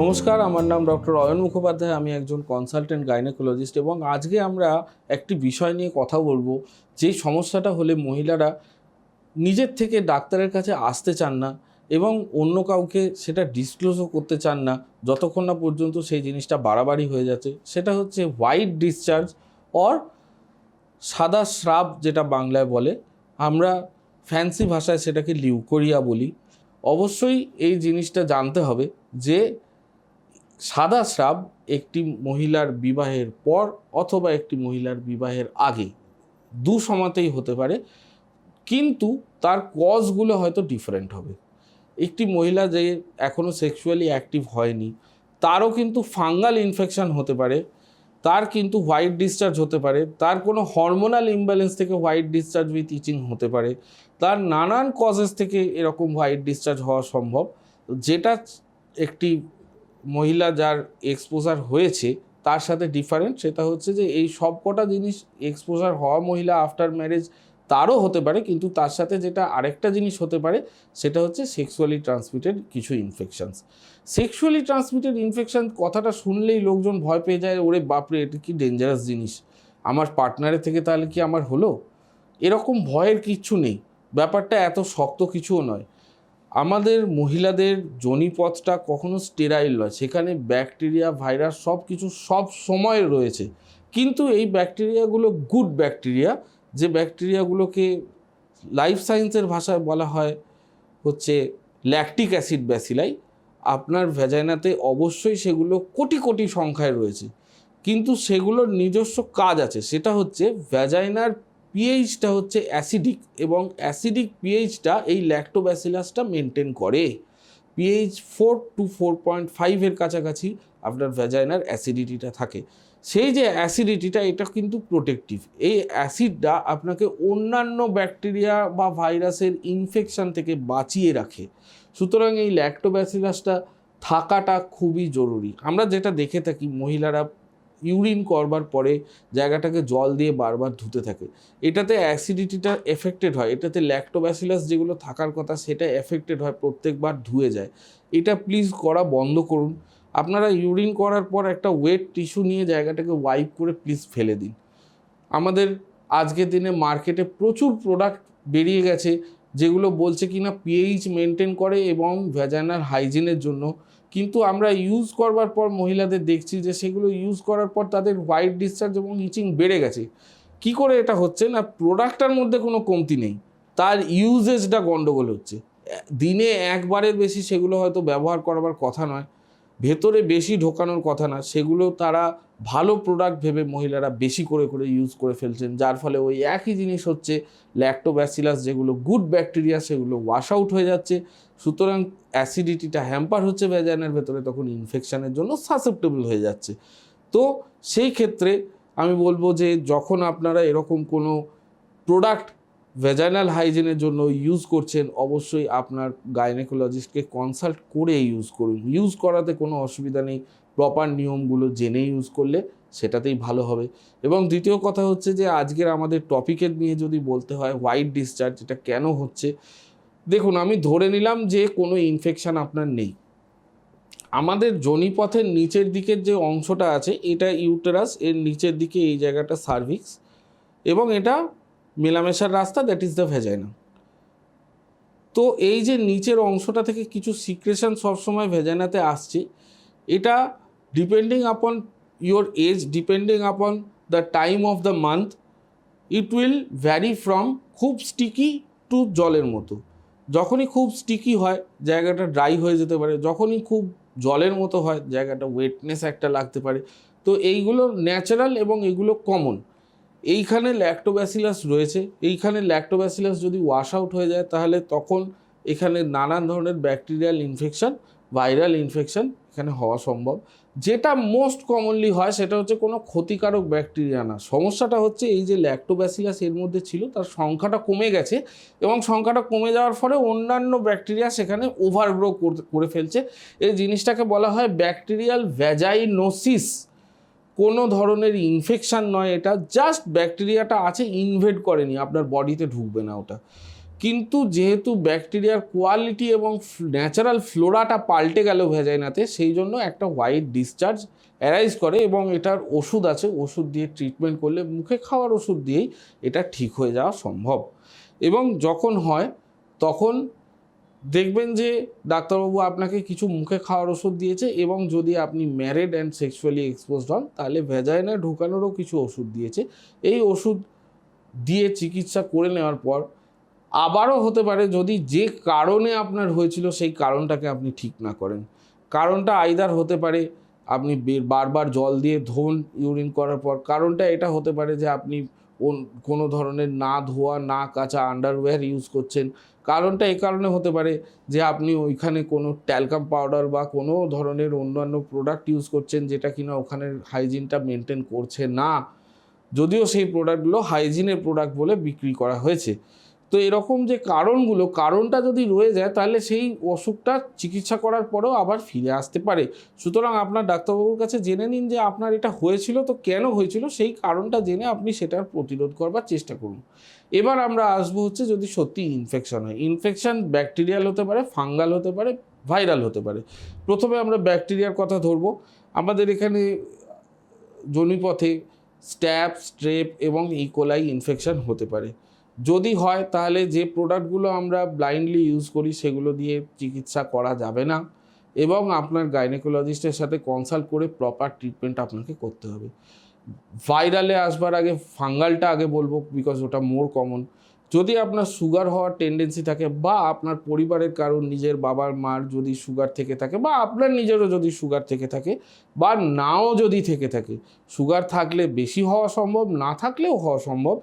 নমস্কার, আমার নাম ডক্টর অয়ন মুখোপাধ্যায়, আমি একজন কনসালটেন্ট গাইনোকোলজিস্ট এবং আজকে আমরা একটি বিষয় নিয়ে কথা বলব যেই সমস্যাটা হলে মহিলারা নিজের থেকে ডাক্তারের কাছে আসতে চান না এবং অন্য কাউকে সেটা ডিসক্লোজও করতে চান না, যতক্ষণ না পর্যন্ত সেই জিনিসটা বাড়াবাড়ি হয়ে যাচ্ছে। সেটা হচ্ছে হোয়াইট ডিসচার্জ অর সাদা স্রাব যেটা বাংলায় বলে। আমরা ফ্যান্সি ভাষায় সেটাকে লিউকোরিয়া বলি। অবশ্যই এই জিনিসটা জানতে হবে যে সাদা স্রাব একটি মহিলার বিবাহের পর অথবা একটি মহিলার বিবাহের আগে দু সময়তেই হতে পারে, কিন্তু তার কজগুলো হয়তো ডিফারেন্ট হবে। একটি মহিলা যে এখনও সেক্সুয়ালি অ্যাক্টিভ হয়নি, তারও কিন্তু ফাঙ্গাল ইনফেকশান হতে পারে, তার কিন্তু হোয়াইট ডিসচার্জ হতে পারে, তার কোনো হরমোনাল ইমব্যালেন্স থেকে হোয়াইট ডিসচার্জ উইথ ইচিং হতে পারে, তার নানান কজেস থেকে এরকম হোয়াইট ডিসচার্জ হওয়া সম্ভব, যেটা একটি মহিলা যার এক্সপোজার হয়েছে, তার সাথে ডিফারেন্ট সেটা হচ্ছে যে এই সব কটা জিনিস এক্সপোজার হওয়া মহিলা আফটার ম্যারেজ তারও হতে পারে, কিন্তু তার সাথে যেটা আরেকটা জিনিস হতে পারে, সেটা হচ্ছে সেক্সুয়ালি ট্রান্সমিটেড কিছু ইনফেকশনস সেক্সুয়ালি ট্রান্সমিটেড ইনফেকশান কথাটা শুনলেই লোকজন ভয় পেয়ে যায়, ওরে বাপরে, এটা কি ডেঞ্জারাস জিনিস? আমার পার্টনারের থেকে তাহলে কি আমার হলো? এরকম ভয়ের কিচ্ছু নেই। ব্যাপারটা এত শক্ত কিছুও নয়। আমাদের মহিলাদের জনিপথটা কখনো স্টেরাইল নয়। সেখানে ব্যাকটেরিয়া ভাইরাস সব কিছু সব সময় রয়েছে। কিন্তু এই ব্যাকটেরিয়াগুলো গুড ব্যাকটেরিয়া যে ব্যাকটেরিয়াগুলোকে লাইফ সায়েন্সের ভাষায় বলা হয় হচ্ছে ল্যাকটিক অ্যাসিড ব্যাসিলাই আপনার ভ্যাজাইনাতে অবশ্যই সেগুলো কোটি কোটি সংখ্যায় রয়েছে। কিন্তু সেগুলোর নিজস্ব কাজ আছে। সেটা হচ্ছে ভ্যাজাইনার পিএইচটা হচ্ছে অ্যাসিডিক এবং অ্যাসিডিক পিএইচটা এই ল্যাক্টোব্যাসিলাসটা মেনটেন করে। PH four to four point ফাইভের কাছাকাছি আপনার ভ্যাজাইনার অ্যাসিডিটিটা থাকে। সেই যে অ্যাসিডিটিটা এটা কিন্তু প্রোটেকটিভ এই অ্যাসিডটা আপনাকে অন্যান্য ব্যাকটেরিয়া বা ভাইরাসের ইনফেকশান থেকে বাঁচিয়ে রাখে। সুতরাং এই ল্যাক্টোব্যাসিলাসটা থাকাটা খুবই জরুরি। আমরা যেটা দেখে থাকি, মহিলারা ইউরিন করবার পরে জায়গাটাকে জল দিয়ে বারবার ধুতে থাকে। এটাতে অ্যাসিডিটিটা এফেক্টেড হয়, এটাতে ল্যাক্টোব্যাসিলাস যেগুলো থাকার কথা সেটা এফেক্টেড হয়, প্রত্যেকবার ধুয়ে যায়। এটা প্লিজ করা বন্ধ করুন। আপনারা ইউরিন করার পর একটা ওয়েট টিস্যু নিয়ে জায়গাটাকে ওয়াইপ করে প্লিজ ফেলে দিন। আমাদের আজকের দিনে মার্কেটে প্রচুর প্রোডাক্ট বেরিয়ে গেছে, যেগুলো বলছে কি না পিএইচ মেনটেন করে এবং ভ্যাজাইনাল হাইজিনের জন্য। কিন্তু আমরা ইউজ করবার পর মহিলাদের দেখছি যে সেগুলো ইউজ করার পর তাদের হোয়াইট ডিসচার্জ এবং ইচিং বেড়ে গেছে। কি করে এটা হচ্ছে না? প্রোডাক্টটার মধ্যে কোনো কমতি নেই। তার ইউজেজটা গণ্ডগোল হচ্ছে। দিনে একবারের বেশি সেগুলো হয়তো ব্যবহার করবার কথা নয়। ভেতরে বেশি ঢোকানোর কথা না, সেগুলো তারা ভালো প্রোডাক্ট ভেবে মহিলারা বেশি করে করে ইউজ করে ফেলছেন। যার ফলে ওই একই জিনিস হচ্ছে ল্যাক্টোব্যাসিলাস যেগুলো গুড ব্যাকটেরিয়া সেগুলো ওয়াশ আউট হয়ে যাচ্ছে। সুতরাং অ্যাসিডিটিটা হ্যাম্পার হচ্ছে ভ্যাজাইনের ভেতরে, তখন ইনফেকশানের জন্য সাসেপ্টেবল হয়ে যাচ্ছে। তো সেই ক্ষেত্রে আমি বলব যে যখন আপনারা এরকম কোনো প্রোডাক্ট ভেজাইনাল হাইজিনের জন্য ইউজ করছেন, অবশ্যই আপনার গাইনেকোলজিস্টকে কনসাল্ট করে ইউজ করুন। ইউজ করাতে কোনো অসুবিধা নেই প্রপার নিয়মগুলো জেনে ইউজ করলে সেটাতেই ভালো হবে। এবং দ্বিতীয় কথা হচ্ছে যে, আজকের আমাদের টপিকের নিয়ে যদি বলতে হয় হোয়াইট ডিসচার্জ এটা কেন হচ্ছে? দেখুন, আমি ধরে নিলাম যে, কোনো ইনফেকশান আপনার নেই। আমাদের জনিপথের নিচের দিকের যে অংশটা আছে, এটা ইউটেরাস এর নিচের দিকে এই জায়গাটা সার্ভিক্স এবং এটা মেলামেশার রাস্তা দ্যাট ইজ দ্য ভেজাইনা তো এই যে নিচের অংশটা থেকে কিছু সিক্রেশন সবসময় ভেজাইনাতে আসছে, এটা depending upon your age depending upon the time of the month it will vary from খুব স্টিকি টু জলের মতো। যখনই খুব স্টিকি হয়, জায়গাটা ড্রাই হয়ে যেতে পারে, যখনই খুব জলের মতো হয়, জায়গাটা ওয়েটনেস একটা লাগতে পারে। তো এইগুলো ন্যাচারাল এবং এগুলো কমন এইখানে ল্যাক্টোব্যাসিলাস রয়েছে। এইখানে ল্যাক্টোব্যাসিলাস যদি ওয়াশ আউট হয়ে যায়, তাহলে তখন এখানে নানান ধরনের ব্যাকটেরিয়াল ইনফেকশন ভাইরাল ইনফেকশান এখানে হওয়া সম্ভব। যেটা মোস্ট কমনলি হয়, সেটা হচ্ছে কোনো ক্ষতিকারক ব্যাকটেরিয়া না। সমস্যাটা হচ্ছে এই যে ল্যাক্টোব্যাসিলাস এর মধ্যে ছিল, তার সংখ্যাটা কমে গেছে এবং সংখ্যাটা কমে যাওয়ার ফলে অন্যান্য ব্যাকটেরিয়া সেখানে ওভারগ্রো করে ফেলছে। এই জিনিসটাকে বলা হয় ব্যাকটেরিয়াল ভ্যাজাইনোসিস কোনো ধরনের ইনফেকশান নয় এটা জাস্ট ব্যাকটেরিয়াটা আছে ইনভেড করেনি, আপনার বডিতে ঢুকবে না ওটা। কিন্তু যেহেতু ব্যাকটেরিয়ার কোয়ালিটি এবং ন্যাচারাল ফ্লোরাটা পাল্টে গেল ভেজাইনাতে সেই জন্য একটা হোয়াইট ডিসচার্জ অ্যারাইজ করে এবং এটার ওষুধ আছে, ওষুধ দিয়ে ট্রিটমেন্ট করলে মুখে খাওয়ার ওষুধ দিয়েই এটা ঠিক হয়ে যাওয়া সম্ভব। এবং যখন হয়, তখন দেখবেন যে ডাক্তারবাবু আপনাকে কিছু মুখে খাওয়ার ওষুধ দিয়েছে এবং যদি আপনি ম্যারিড অ্যান্ড সেক্সুয়ালি এক্সপোজড হন, তাহলে ভেজাইনায় ঢোকানোরও কিছু ওষুধ দিয়েছে। এই ওষুধ দিয়ে চিকিৎসা করে নেওয়ার পর আবারও হতে পারে যদি যে কারণে আপনার হয়েছিল, সেই কারণটাকে আপনি ঠিক না করেন। কারণটা আইদার হতে পারে আপনি বারবার জল দিয়ে ধোন ইউরিন করার পর। কারণটা এটা হতে পারে যে আপনি কোনো ধরনের না ধোয়া, না কাঁচা আন্ডারওয়্যার ইউজ করছেন। কারণটা এ কারণে হতে পারে যে আপনি ওইখানে কোনো ট্যালকাম পাউডার বা কোনো ধরনের অন্যান্য প্রোডাক্ট ইউজ করছেন যেটা কিনা ওখানের হাইজিনটা মেনটেন করছে না। যদিও সেই প্রোডাক্টগুলো হাইজিনের প্রোডাক্ট বলে বিক্রি করা হয়েছে। তো এরকম যে কারণগুলো, কারণটা যদি রয়ে যায়, তাহলে সেই অসুখটা চিকিৎসা করার পরেও আবার ফিরে আসতে পারে। সুতরাং আপনার ডাক্তারবাবুর কাছে জেনে নিন যে আপনার এটা হয়েছিল তো কেন হয়েছিল, সেই কারণটা জেনে আপনি সেটার প্রতিরোধ করবার চেষ্টা করুন। এবার আমরা আসব হচ্ছে যদি সত্যি ইনফেকশন হয়। ইনফেকশন ব্যাকটেরিয়াল হতে পারে ফাঙ্গাল হতে পারে ভাইরাল হতে পারে। প্রথমে আমরা ব্যাকটেরিয়ার কথা ধরবো। আমাদের এখানে জনিপথে স্ট্যাপ স্ট্রেপ এবং ইকোলাই ইনফেকশন হতে পারে। যদি হয়, তাহলে যে প্রোডাক্টগুলো আমরা ব্লাইন্ডলি ইউজ করি, সেগুলো দিয়ে চিকিৎসা করা যাবে না। এবং আপনার গাইনেকোলজিস্টের সাথে কনসাল্ট করে প্রপার ট্রিটমেন্ট আপনাকে করতে হবে। ভাইরালে আসবার আগে ফাঙ্গালটা আগে বলব বিকজ ওটা মোর কমন যদি আপনার সুগার হওয়ার টেন্ডেন্সি থাকে, বা আপনার পরিবারের কারোর, নিজের বাবার মার যদি সুগার থেকে থাকে, বা আপনার নিজেরও যদি সুগার থেকে থাকে, বা নাও যদি থেকে থাকে সুগার থাকলে বেশি হওয়া সম্ভব, না থাকলেও হওয়া সম্ভব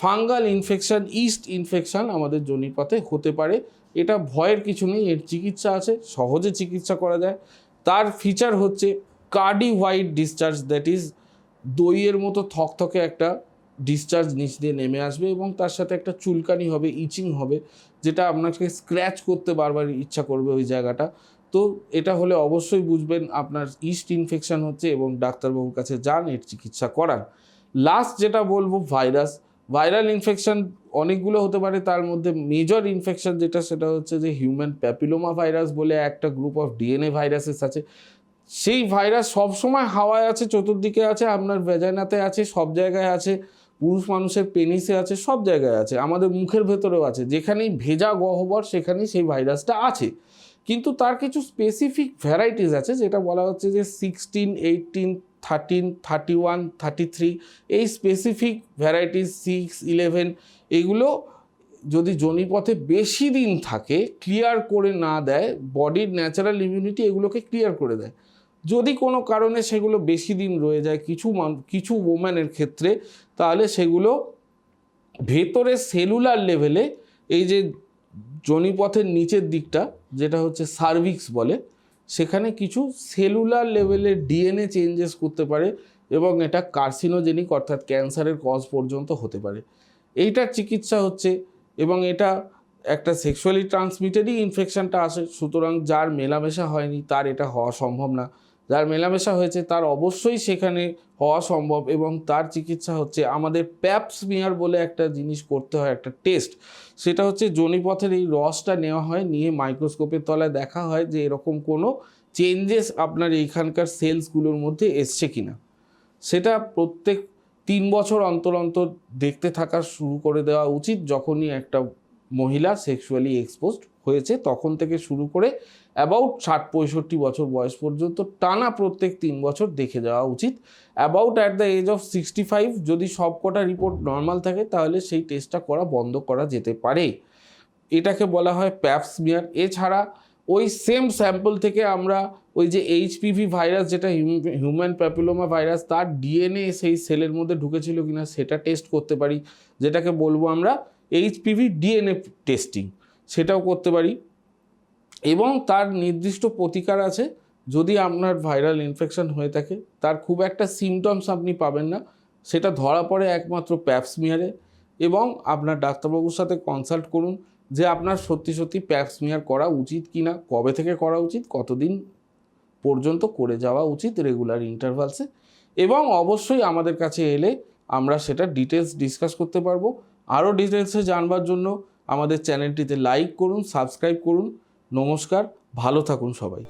ফাঙ্গাল ইনফেকশান, ইস্ট ইনফেকশান আমাদের জনিপথে হতে পারে। এটা ভয়ের কিছু নেই, এর চিকিৎসা আছে, সহজে চিকিৎসা করা যায়। তার ফিচার হচ্ছে curdy white discharge that is দইয়ের মতো থকথকে একটা ডিসচার্জ নিচ দিয়ে নেমে আসবে এবং তার সাথে একটা চুলকানি হবে ইচিং হবে, যেটা আপনাকে স্ক্র্যাচ করতে বারবার ইচ্ছা করবে ওই জায়গাটা। তো এটা হলে অবশ্যই বুঝবেন আপনার ইস্ট ইনফেকশান হচ্ছে এবং ডাক্তারবাবুর কাছে যান, এর চিকিৎসা করার লাস্ট যেটা বলব ভাইরাস ভাইরাল ইনফেকশন অনেকগুলো হতে পারে, তার মধ্যে মেজর ইনফেকশন যেটা, সেটা হচ্ছে যে হিউম্যান প্যাপিলোমা ভাইরাস বলে একটা গ্রুপ অফ ডিএনএ ভাইরাসেস আছে। সেই ভাইরাস সবসময় হাওয়ায় আছে, চতুর্দিকে আছে, আপনার ভেজাইনাতে আছে, সব জায়গায় আছে, পুরুষ মানুষের পেনিসে আছে, সব জায়গায় আছে, আমাদের মুখের ভেতরেও আছে, যেখানেই ভেজা গহ্বর, সেখানেই সেই ভাইরাসটা আছে। কিন্তু তার কিছু স্পেসিফিক ভ্যারাইটিস আছে, যেটা বলা হচ্ছে যে sixteen eighteen thirteen thirty one thirty three এই স্পেসিফিক ভ্যারাইটিস সিক্স ইলেভেন এগুলো যদি জনিপথে বেশি দিন থাকে ক্লিয়ার করে না দেয় বডির ন্যাচারাল ইমিউনিটি এগুলোকে ক্লিয়ার করে দেয়। যদি কোনো কারণে সেগুলো বেশি দিন রয়ে যায় কিছু কিছু ওম্যানের ক্ষেত্রে, তাহলে সেগুলো ভেতরে সেলুলার লেভেলে এই যে জনিপথের নিচের দিকটা, যেটা হচ্ছে সার্ভিক্স বলে সেখানে কিছু সেলুলার লেভেলের ডিএনএ চেঞ্জেস করতে পারে এবং এটা কার্সিনোজেনিক অর্থাৎ ক্যান্সারের কজ পর্যন্ত হতে পারে। এইটার চিকিৎসা হচ্ছে এবং এটা একটা সেক্সুয়ালি ট্রান্সমিটেডই ইনফেকশানটা আসে, সুতরাং যার মেলামেশা হয়নি তার এটা হওয়া সম্ভব না। যার মেলামেশা হয়েছে তার অবশ্যই সেখানে হওয়া সম্ভব এবং তার চিকিৎসা হচ্ছে আমাদের প্যাপসমিয়ার বলে একটা জিনিস করতে হয়, একটা টেস্ট সেটা হচ্ছে জনিপথের এই রসটা নেওয়া হয়, নিয়ে মাইক্রোস্কোপের তলায় দেখা হয় যে এরকম কোনো চেঞ্জেস আপনার এইখানকার সেলসগুলোর মধ্যে এসছে কিনা। সেটা প্রত্যেক তিন বছর অন্তর অন্তর দেখতে থাকা শুরু করে দেওয়া উচিত। যখনই একটা মহিলা সেক্সুয়ালি এক্সপোজড হয়েছে, তখন থেকে শুরু করে অ্যাবাউট ষাট পঁয়ষট্টি বছর বয়স পর্যন্ত টানা প্রত্যেক তিন বছর দেখে যাওয়া উচিত। About at the age of sixty five যদি সবকটা রিপোর্ট নর্মাল থাকে, তাহলে সেই টেস্টটা করা বন্ধ করা যেতে পারে। এটাকে বলা হয় প্যাপসমিয়ার এছাড়া ওই সেম স্যাম্পল থেকে আমরা ওই যে এইচপিভি ভাইরাস যেটা হিউম্যান প্যাপিলোমা ভাইরাস তার ডিএনএ সেই সেলের মধ্যে ঢুকেছিল কিনা সেটা টেস্ট করতে পারি। যেটাকে বলব আমরা এইচপিভি ডিএনএ টেস্টিং সেটাও করতে পারি। এবং তার নির্দিষ্ট প্রতিকার আছে। যদি আপনার ভাইরাল ইনফেকশন হয়ে থাকে, তার খুব একটা সিমটমস আপনি পাবেন না। সেটা ধরা পড়ে একমাত্র প্যাপসমিয়ারে এবং আপনার ডাক্তারবাবুর সাথে কনসাল্ট করুন যে আপনার সত্যি সত্যি প্যাপসমিয়ার করা উচিত কি না কবে থেকে করা উচিত, কতদিন পর্যন্ত করে যাওয়া উচিত রেগুলার ইন্টারভালসে এবং অবশ্যই আমাদের কাছে এলে আমরা সেটা ডিটেলস ডিসকাস করতে পারব। আরও ডিটেলসে জানবার জন্য আমাদের চ্যানেলটিতে লাইক করুন সাবস্ক্রাইব করুন। নমস্কার ভালো থাকুন সবাই।